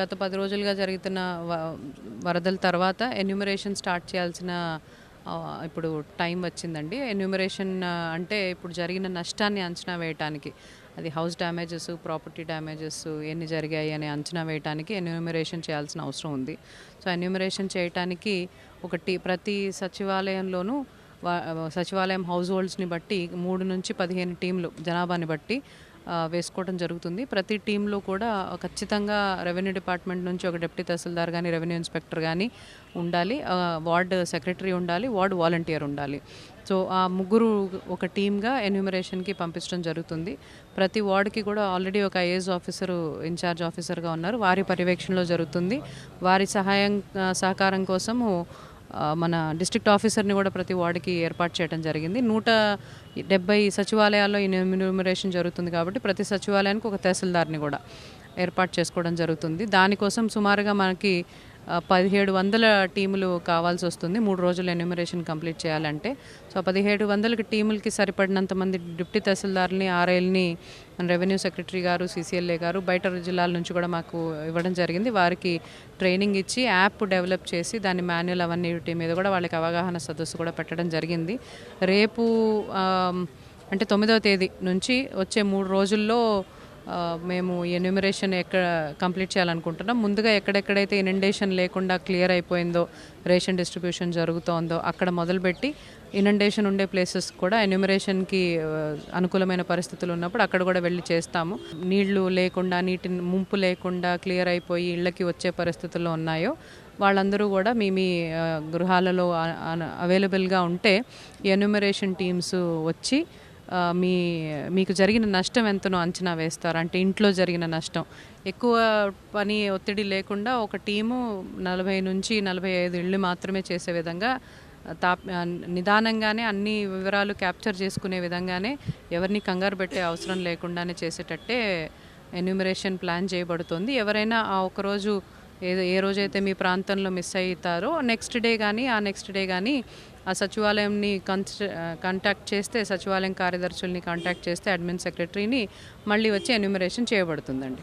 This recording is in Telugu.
గత పది రోజులుగా జరుగుతున్న వ- వరదల తర్వాత ఎన్యూమరేషన్ స్టార్ట్ చేయాల్సిన ఇప్పుడు టైం వచ్చిందండి. ఎన్యూమరేషన్ అంటే ఇప్పుడు జరిగిన నష్టాన్ని అంచనా వేయటానికి అది హౌస్ డ్యామేజెస్ ప్రాపర్టీ డ్యామేజెస్ ఎన్ని జరిగాయి అని అంచనా వేయటానికి ఎన్యూమరేషన్ చేయాల్సిన అవసరం ఉంది. సో ఎన్యూమరేషన్ చేయటానికి ఒకటి ప్రతి సచివాలయంలోనూ సచివాలయం హౌస్ హోల్డ్స్ని బట్టి మూడు నుంచి పదిహేను టీంలు జనాభాని బట్టి వేసుకోవడం జరుగుతుంది. ప్రతి టీంలో కూడా ఖచ్చితంగా రెవెన్యూ డిపార్ట్మెంట్ నుంచి ఒక డిప్యూటీ తహసీల్దార్ కానీ రెవెన్యూ ఇన్స్పెక్టర్ కానీ ఉండాలి. వార్డ్ సెక్రటరీ ఉండాలి వార్డ్ వాలంటీర్ ఉండాలి. సో ఆ ముగ్గురు ఒక టీమ్గా ఎన్యూమరేషన్కి పంపించడం జరుగుతుంది. ప్రతి వార్డుకి కూడా ఆల్రెడీ ఒక ఐఏఎస్ ఆఫీసరు ఇన్ఛార్జ్ ఆఫీసర్గా ఉన్నారు. వారి పర్యవేక్షణలో జరుగుతుంది. వారి సహాయం సహకారం కోసము మన డిస్ట్రిక్ట్ ఆఫీసర్ని కూడా ప్రతి వార్డుకి ఏర్పాటు చేయడం జరిగింది. నూట డెబ్బై సచివాలయాల్లో ఈ ఎన్యూమరేషన్ జరుగుతుంది కాబట్టి ప్రతి సచివాలయానికి ఒక తహసీల్దార్ని కూడా ఏర్పాటు చేసుకోవడం జరుగుతుంది. దానికోసం సుమారుగా మనకి పదిహేడు వందల టీములు కావాల్సి వస్తుంది. మూడు రోజులు ఎన్యూమరేషన్ కంప్లీట్ చేయాలంటే. సో పదిహేడు వందలకి టీములకి సరిపడినంత మంది డిప్యూటీ తహసీల్దార్ని ఆర్ఐల్ని revenue secretary garu CCLA garu బయట జిల్లాల నుంచి కూడా మాకు ఇవ్వడం జరిగింది. వారికి ట్రైనింగ్ ఇచ్చి యాప్ డెవలప్ చేసి దాని మాన్యువల్ అవన్నీ మీద కూడా వాళ్ళకి అవగాహన సదస్సు కూడా పెట్టడం జరిగింది. రేపు అంటే తొమ్మిదవ తేదీ నుంచి వచ్చే మూడు రోజుల్లో మేము ఎన్యూమరేషన్ ఎక్కడ కంప్లీట్ చేయాలనుకుంటున్నాం. ముందుగా ఎక్కడెక్కడైతే ఇనండేషన్ లేకుండా క్లియర్ అయిపోయిందో రేషన్ డిస్ట్రిబ్యూషన్ జరుగుతోందో అక్కడ మొదలుపెట్టి ఇనండేషన్ ఉండే ప్లేసెస్ కూడా ఎన్యూమరేషన్కి అనుకూలమైన పరిస్థితులు ఉన్నప్పుడు అక్కడ కూడా వెళ్ళి చేస్తాము. నీళ్ళు లేకుండా నీటి ముంపు లేకుండా క్లియర్ అయిపోయి ఇళ్ళకి వచ్చే పరిస్థితుల్లో ఉన్నాయో వాళ్ళందరూ కూడా మీ మీ గృహాలలో అవైలబుల్గా ఉంటే ఎన్యూమరేషన్ టీమ్స్ వచ్చి మీ మీకు జరిగిన నష్టం ఎంతనో అంచనా వేస్తారు. అంటే ఇంట్లో జరిగిన నష్టం. ఎక్కువ పని ఒత్తిడి లేకుండా ఒక టీము నలభై నుంచి నలభై ఐదు ఇళ్ళు మాత్రమే చేసే విధంగా తా నిదానంగానే అన్ని వివరాలు క్యాప్చర్ చేసుకునే విధంగానే ఎవరిని కంగారు పెట్టే అవసరం లేకుండానే చేసేటట్టే ఎన్యూమరేషన్ ప్లాన్ చేయబడుతుంది. ఎవరైనా ఆ ఒకరోజు ఏదో ఏ రోజైతే మీ ప్రాంతంలో మిస్ అవుతారో నెక్స్ట్ డే కానీ ఆ నెక్స్ట్ డే కానీ ఆ సచివాలయంని కన్స్ కాంటాక్ట్ చేస్తే సచివాలయం కార్యదర్శుల్ని కాంటాక్ట్ చేస్తే అడ్మిన్ సెక్రటరీని మళ్ళీ వచ్చి ఎన్యూమరేషన్ చేయబడుతుందండి.